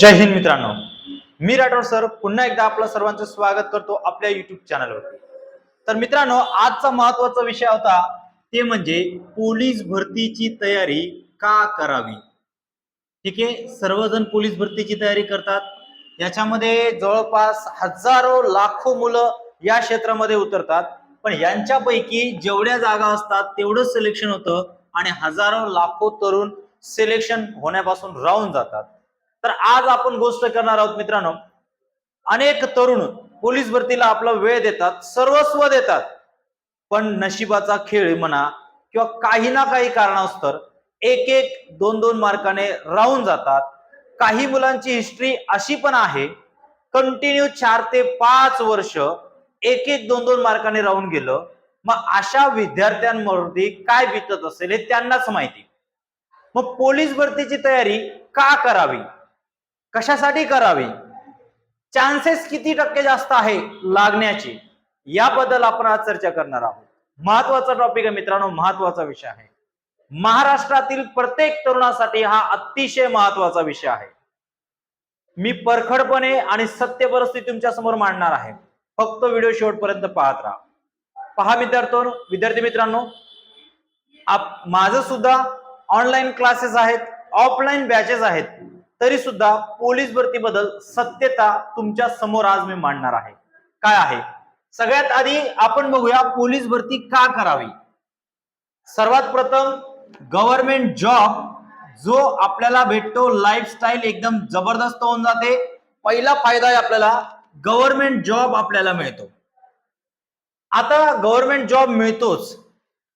जय हिंद मित्रांनो. मी राठोड सर पुन्हा एकदा आपलं सर्वांचं स्वागत करतो आपल्या युट्यूब चॅनलवरती तर मित्रांनो आजचा महत्त्वाचा विषय होता ते म्हणजे पोलीस भरतीची तयारी का करावी? ठीक आहे? सर्वजण पोलीस भरतीची तयारी करतात. याच्यामध्ये जवळपास हजारो लाखो मुलं या क्षेत्रामध्ये उतरतात. पण यांच्यापैकी जेवढ्या जागा असतात तेवढं सिलेक्शन होतं आणि हजारो लाखो तरुण सिलेक्शन होण्यापासून राहून जातात. तर आज आपण गोष्ट करणार आहोत मित्रांनो अनेक तरुण पोलीस भरतीला आपला वेळ देतात सर्वस्व देतात पण नशिबाचा खेळ म्हणा किंवा काही ना काही कारणास्तर एक एक दोन दोन मार्काने राहून जातात. काही मुलांची हिस्ट्री अशी पण आहे कंटिन्यू चार ते पाच वर्ष एक एक दोन दोन मार्काने राहून गेलं. मग अशा विद्यार्थ्यांवरती काय बितत असेल हे त्यांनाच माहिती. मग पोलीस भरतीची तयारी का करावी? कशासाठी करावी? चान्सेस किती टक्के जास्त आहे लागण्याची? याबद्दल आपण आज चर्चा करणार आहोत. महत्त्वाचा टॉपिक आहे मित्रांनो महत्त्वाचा विषय आहे. महाराष्ट्रातील प्रत्येक तरुणासाठी हा अतिशय महत्त्वाचा विषय आहे. मी परखडपणे आणि सत्य परिस्थिती तुमच्यासमोर मांडणार आहे. फक्त व्हिडिओ शेवटपर्यंत पाहत राहा. पहा विद्यार्थ्यांनो विद्यार्थी मित्रांनो आप माझं सुद्धा ऑनलाईन क्लासेस आहेत ऑफलाईन बॅचेस आहेत. तरी सुद्धा पोलीस भरतीबद्दल सत्यता तुमच्यासमोर आज मी मांडणार आहे. काय आहे? सगळ्यात आधी आपण बघूया पोलीस भरती का करावी. सर्वात प्रथम गव्हर्नमेंट जॉब जो आपल्याला भेटतो लाईफस्टाईल एकदम जबरदस्त होऊन जाते. पहिला फायदा आहे आपल्याला गव्हर्नमेंट जॉब आपल्याला मिळतो. आता गव्हर्नमेंट जॉब मिळतोच.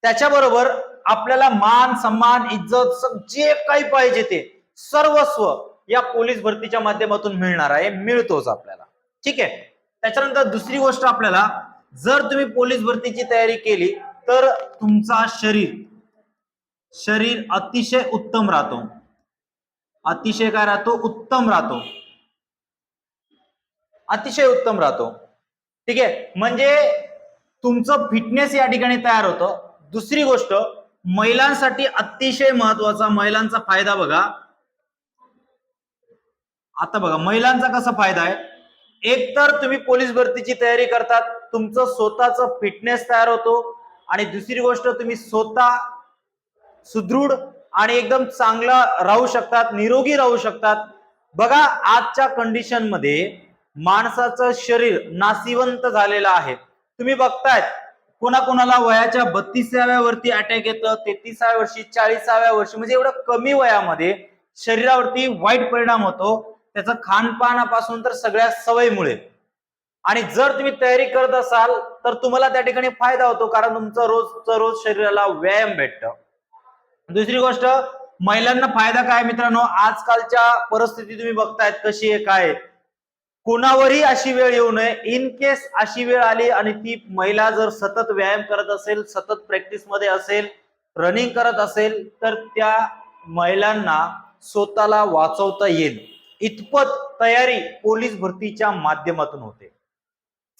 त्याच्याबरोबर आपल्याला मान सन्मान इज्जत जे काही पाहिजे ते सर्वस्व या पोलीस भरतीच्या माध्यमातून मिळणार आहे मिळतोच आपल्याला. ठीक आहे? त्याच्यानंतर दुसरी गोष्ट आपल्याला जर तुम्ही पोलीस भरतीची तयारी केली तर तुमचा शरीर शरीर अतिशय उत्तम राहतो. अतिशय काय राहतो? उत्तम राहतो. अतिशय उत्तम राहतो. ठीक आहे? म्हणजे तुमचं फिटनेस या ठिकाणी तयार होतं. दुसरी गोष्ट महिलांसाठी अतिशय महत्त्वाचा महिलांचा फायदा बघा. आता बघा महिलांचा कसा फायदा आहे? एक तर तुम्ही पोलीस भरतीची तयारी करतात तुमचं स्वतःच फिटनेस तयार होतो आणि दुसरी गोष्ट तुम्ही स्वतः सुदृढ आणि एकदम चांगला राहू शकतात निरोगी राहू शकतात. बघा आजच्या कंडिशनमध्ये माणसाचं शरीर नासिवंत झालेलं आहे. तुम्ही बघतायत कोणाकोणाला वयाच्या बत्तीसाव्या वरती अटॅक येतं तेहतीसाव्या वर्षी चाळीसाव्या वर्षी म्हणजे एवढं कमी वयामध्ये शरीरावरती वाईट परिणाम होतो. त्याचं खानपानापासून तर सगळ्या सवयीमुळे. आणि जर तुम्ही तयारी करत असाल तर तुम्हाला त्या ठिकाणी फायदा होतो कारण तुमचं रोजचं रोज शरीराला व्यायाम भेटतं. दुसरी गोष्ट महिलांना फायदा काय मित्रांनो? आजकालच्या परिस्थिती तुम्ही बघतायत कशी आहे काय कुणावरही कोणावरही अशी वेळ येऊ नये. इन केस अशी वेळ आली आणि ती महिला जर सतत व्यायाम करत असेल सतत प्रॅक्टिसमध्ये असेल रनिंग करत असेल तर त्या महिलांना स्वतःला वाचवता येईल. इतपत तयारी पोलीस भरतीच्या माध्यमातून होते.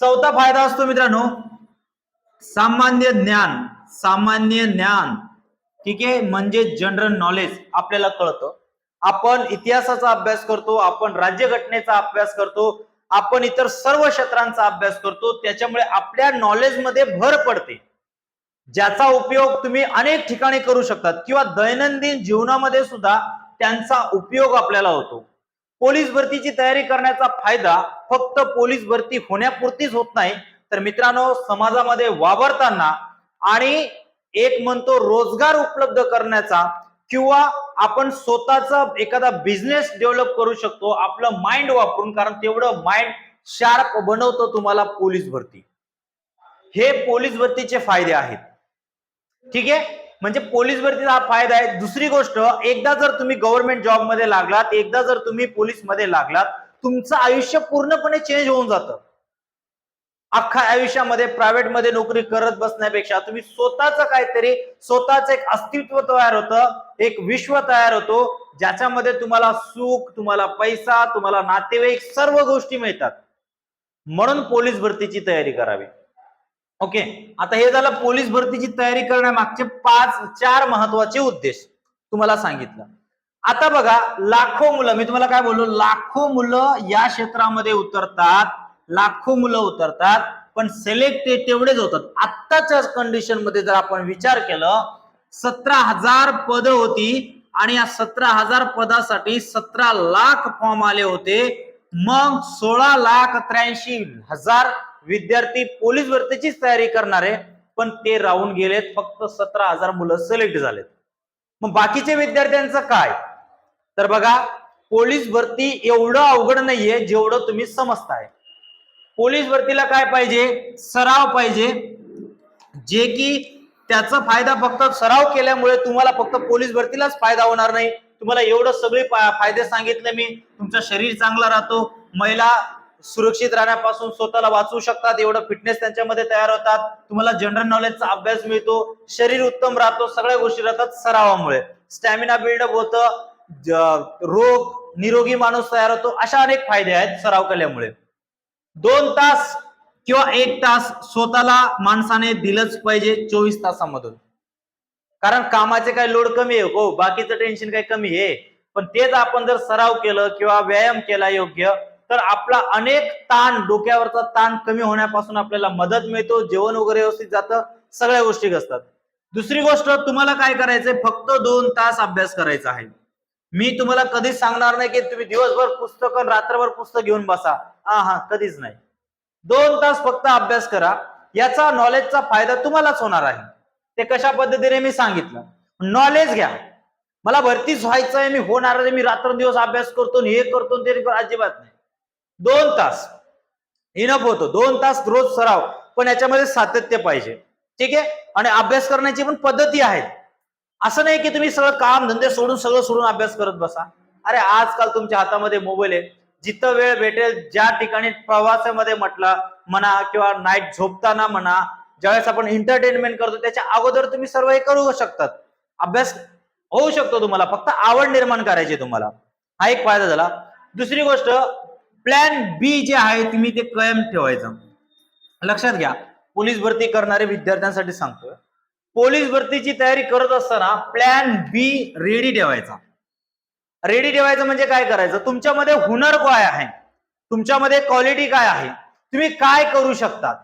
चौथा फायदा असतो मित्रांनो सामान्य ज्ञान सामान्य ज्ञान. ठीक आहे? म्हणजे जनरल नॉलेज आपल्याला कळतं. आपण इतिहासाचा अभ्यास करतो आपण राज्यघटनेचा अभ्यास करतो आपण इतर सर्व क्षेत्रांचा अभ्यास करतो त्याच्यामुळे आपल्या नॉलेजमध्ये भर पडते. ज्याचा उपयोग तुम्ही अनेक ठिकाणी करू शकतात किंवा दैनंदिन जीवनामध्ये सुद्धा त्यांचा उपयोग आपल्याला होतो. पोलीस भरतीची तयारी करण्याचा फायदा फक्त पोलीस भरती होण्यापुरतीच होत नाही. तर मित्रांनो समाजामध्ये वावरताना आणि एक म्हणतो रोजगार उपलब्ध करण्याचा किंवा आपण स्वतःचा एखादा बिझनेस डेव्हलप करू शकतो आपलं माइंड वापरून कारण तेवढं माइंड शार्प बनवतो तुम्हाला पोलीस भरती. हे पोलीस भरतीचे फायदे आहेत. ठीक आहे? म्हणजे पोलीस भरतीचा हा फायदा आहे. दुसरी गोष्ट एकदा जर तुम्ही गव्हर्नमेंट जॉबमध्ये लागलात एकदा जर तुम्ही पोलीसमध्ये लागलात तुमचं आयुष्य पूर्णपणे चेंज होऊन जातं. अख्खा आयुष्यामध्ये प्रायव्हेटमध्ये नोकरी करत बसण्यापेक्षा तुम्ही स्वतःच काहीतरी स्वतःच एक अस्तित्व तयार होतं एक विश्व तयार होतो ज्याच्यामध्ये तुम्हाला सुख तुम्हाला पैसा तुम्हाला नातेवाईक सर्व गोष्टी मिळतात. म्हणून पोलीस भरतीची तयारी करावी. ओके. आता हे झालं पोलीस भरतीची तयारी करण्यामागचे पाच चार महत्त्वाचे उद्देश. तुम्हाला सांगितलं. आता बघा लाखो मुलं मी तुम्हाला काय बोललो? लाखो मुलं या क्षेत्रामध्ये उतरतात लाखो मुलं उतरतात पण सिलेक्ट तेवढेच होतात. आत्ताच्या कंडिशनमध्ये जर आपण विचार केलं सतरा हजार पद होती आणि या सतरा हजार पदासाठी सतरा लाख फॉर्म आले होते. मग सोळा लाख त्र्याऐंशी हजार विद्यार्थी पोलीस भरतीचीच तयारी करणारे पण ते राहून गेलेत फक्त सतरा हजार मुलं सिलेक्ट झालेत. मग बाकीच्या विद्यार्थ्यांचं काय? तर बघा पोलीस भरती एवढं अवघड नाहीये जेवढं तुम्ही समजताय. पोलीस भरतीला काय पाहिजे? सराव पाहिजे. जे की त्याचा फायदा फक्त सराव केल्यामुळे तुम्हाला फक्त पोलीस भरतीलाच फायदा होणार नाही. तुम्हाला एवढं सगळे फायदे सांगितले मी. तुमचं शरीर चांगलं राहतो. महिला सुरक्षित राहण्यापासून स्वतःला वाचवू शकतात. एवढं फिटनेस त्यांच्यामध्ये तयार होतात. तुम्हाला जनरल नॉलेजचा अभ्यास मिळतो. शरीर उत्तम राहतो. सगळ्या गोष्टी राहतात सरावामुळे. स्टॅमिना बिल्डअप होतं. रोग निरोगी माणूस तयार होतो. अशा अनेक फायदे आहेत सराव केल्यामुळे. दोन तास किंवा एक तास स्वतःला माणसाने दिलंच पाहिजे चोवीस तासामधून. कारण कामाचे काही लोड कमी आहे. हो बाकीचं टेन्शन काही कमी आहे. पण तेच आपण जर सराव केलं किंवा व्यायाम केला योग्य तर आपला अनेक ताण डोक्यावरचा ताण कमी होण्यापासून आपल्याला मदत मिळतो जेवण वगैरे व्यवस्थित जातं सगळ्या गोष्टी असतात दुसरी गोष्ट तुम्हाला काय करायचंय? फक्त दोन तास अभ्यास करायचा आहे. मी तुम्हाला कधीच सांगणार नाही की तुम्ही दिवसभर पुस्तक आणि रात्रभर पुस्तक घेऊन बसा. हा हा कधीच नाही. दोन तास फक्त अभ्यास करा. याचा नॉलेजचा फायदा तुम्हालाच होणार आहे. ते कशा पद्धतीने मी सांगितलं? नॉलेज घ्या. मला भरतीच व्हायचं आहे मी होणार आहे मी रात्रंदिवस अभ्यास करतो आणि हे करतो ते अजिबात नाही. दोन तास. इनफ होतो. दोन तास रोज सराव. पण याच्यामध्ये सातत्य पाहिजे. ठीक आहे? आणि अभ्यास करण्याची पण पद्धती आहेत. असं नाही की तुम्ही सगळं काम धंदे सोडून सगळं सोडून अभ्यास करत बसा. अरे आजकाल तुमच्या हातामध्ये मोबाईल आहे. जिथं वेळ भेटेल ज्या ठिकाणी प्रवासामध्ये म्हटलं म्हणा किंवा नाईट झोपताना म्हणा ज्यावेळेस आपण एंटरटेनमेंट करतो त्याच्या अगोदर तुम्ही सर्व हे करू शकतात. अभ्यास होऊ शकतो तुम्हाला. फक्त आवड निर्माण करायची तुम्हाला. हा एक फायदा झाला. दुसरी गोष्ट प्लॅन बी जे आहे तुम्ही ते कायम ठेवायचं. लक्षात घ्या पोलीस भरती करणारे विद्यार्थ्यांसाठी सांगतोय. पोलीस भरतीची तयारी करत असताना प्लॅन बी रेडी ठेवायचा. रेडी ठेवायचं म्हणजे काय करायचं? तुमच्यामध्ये हुनर काय आहे? तुमच्यामध्ये क्वालिटी काय आहे? तुम्ही काय करू शकतात?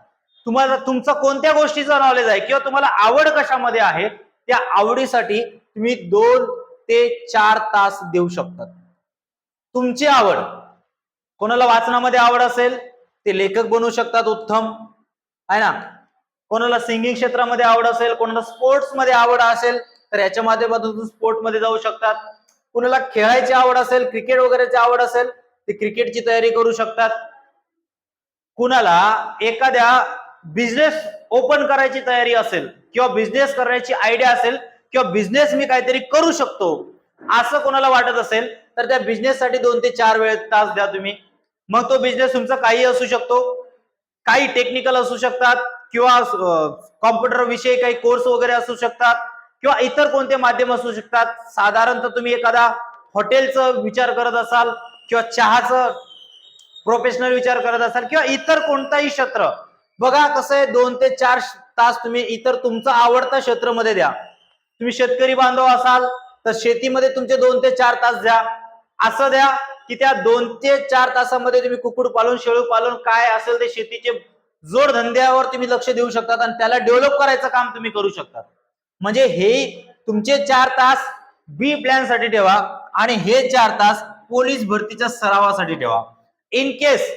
तुम्हाला तुमचं कोणत्या गोष्टीचं नॉलेज आहे? किंवा तुम्हाला आवड कशामध्ये आहे? त्या आवडीसाठी तुम्ही दोन ते चार तास देऊ शकतात. तुमची आवड कोणाला वाचनामध्ये आवड असेल ते लेखक बनवू शकतात उत्तम. आहे ना? कोणाला सिंगिंग क्षेत्रामध्ये आवड असेल कोणाला स्पोर्ट्समध्ये आवड असेल तर याच्या माध्यमातून स्पोर्टमध्ये जाऊ शकतात. कुणाला खेळायची आवड असेल क्रिकेट वगैरेची आवड असेल ते क्रिकेटची तयारी करू शकतात. कुणाला एखाद्या बिझनेस ओपन करायची तयारी असेल किंवा बिझनेस करण्याची आयडिया असेल किंवा बिझनेस मी काहीतरी करू शकतो असं कोणाला वाटत असेल तर त्या बिझनेससाठी दोन ते चार वेळ तास द्या तुम्ही. मग तो बिझनेस तुमचा काही असू शकतो. काही टेक्निकल असू शकतात किंवा कॉम्प्युटर विषयी काही कोर्स वगैरे असू शकतात किंवा इतर कोणते माध्यम असू शकतात. साधारणतः तुम्ही एखादा हॉटेलचं विचार करत असाल किंवा चहाचं प्रोफेशनल विचार करत असाल किंवा इतर कोणताही क्षेत्र. बघा कसं आहे दोन ते चार तास तुम्ही इतर तुमचा आवडता क्षेत्रामध्ये द्या. तुम्ही शेतकरी बांधव असाल तर शेतीमध्ये तुमचे दोन ते चार तास द्या. असं द्या. की त्या दोन ते चार तासामध्ये तुम्ही कुकुड पालन शेळू पालन काय असेल ते शेतीचे जोडधंद्यावर तुम्ही लक्ष देऊ शकतात आणि त्याला डेव्हलप करायचं काम तुम्ही करू शकता म्हणजे हे तुमचे चार तास बी प्लॅनसाठी ठेवा आणि हे चार तास पोलीस भरतीच्या सरावासाठी ठेवा. इन केस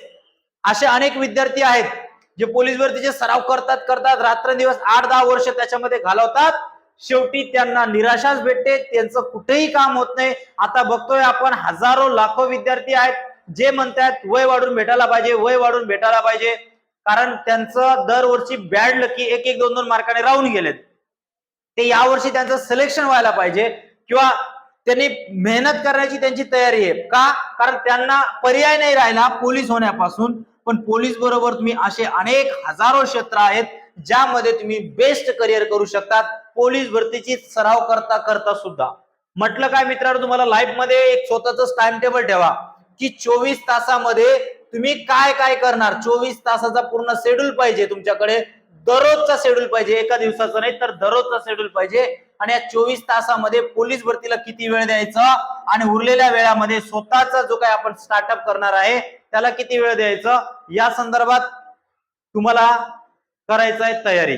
असे अनेक विद्यार्थी आहेत जे पोलीस भरतीचे सराव करतात करतात रात्रंदिवस आठ दहा वर्ष त्याच्यामध्ये घालवतात शेवटी त्यांना निराशाच भेटते त्यांचं कुठेही काम होत नाही. आता बघतोय आपण हजारो लाखो विद्यार्थी आहेत जे म्हणतात वय वाढून भेटायला पाहिजे वय वाढून भेटायला पाहिजे. कारण त्यांचं दरवर्षी बॅड लकी एक एक दोन दोन मार्काने राहून गेलेत. ते यावर्षी त्यांचं सिलेक्शन व्हायला पाहिजे किंवा त्यांनी मेहनत करण्याची त्यांची तयारी आहे. का? कारण त्यांना पर्याय नाही राहिला पोलीस होण्यापासून. पण पोलीस बरोबर तुम्ही असे अनेक हजारो क्षेत्र आहेत ज्यामध्ये तुम्ही बेस्ट करिअर करू शकतात. पोलीस भरतीची सराव करता करता सुद्धा. म्हटलं काय मित्रांनो तुम्हाला लाईफमध्ये एक स्वतःच टाइम टेबल ठेवा. की चोवीस तासामध्ये तुम्ही काय काय करणार? चोवीस तासाचा पूर्ण शेड्यूल पाहिजे तुमच्याकडे. दररोजचा शेड्यूल पाहिजे एका दिवसाचा नाही तर दररोजचा शेड्यूल पाहिजे. आणि या चोवीस तासामध्ये पोलीस भरतीला किती वेळ द्यायचा? आणि उरलेल्या वेळामध्ये स्वतःचा जो काही आपण स्टार्टअप करणार आहे त्याला किती वेळ द्यायचा? या संदर्भात तुम्हाला करायचं आहे तयारी.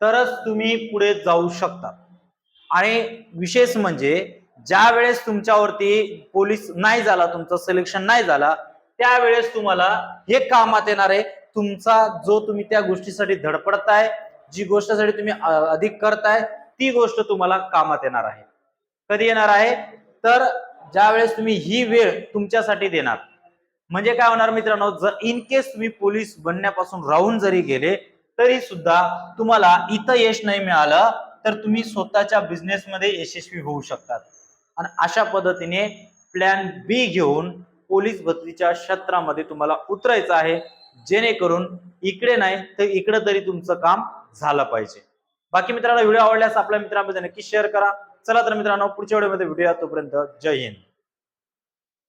तरच तुम्ही पुढे जाऊ शकता. आणि विशेष म्हणजे ज्या वेळेस तुमच्यावरती पोलीस नाही झाला तुमचं सिलेक्शन नाही झाला त्यावेळेस तुम्हाला हे कामात येणार आहे. तुमचा जो तुम्ही त्या गोष्टीसाठी धडपडताय जी गोष्टीसाठी तुम्ही अधिक करताय ती गोष्ट तुम्हाला कामात येणार आहे. कधी येणार आहे? तर ज्या वेळेस तुम्ही ही वेळ तुमच्यासाठी देणार. म्हणजे काय होणार मित्रांनो जर इन केस तुम्ही पोलीस बनण्यापासून राहून जरी गेले तरी सुद्धा तुम्हाला इथं यश नाही मिळालं तर तुम्ही स्वतःच्या बिझनेस मध्ये यशस्वी होऊ शकतात. आणि अशा पद्धतीने प्लॅन बी घेऊन पोलीस भरतीच्या क्षेत्रामध्ये तुम्हाला उतरायचं आहे जेणेकरून इकडे नाही तर इकडे तरी तुमचं काम झालं पाहिजे. बाकी मित्रांनो व्हिडिओ आवडल्यास आपल्या मित्रांमध्ये नक्की शेअर करा. चला तर मित्रांनो पुढच्या व्हिडिओमध्ये व्हिडिओ तोपर्यंत जय हिंद.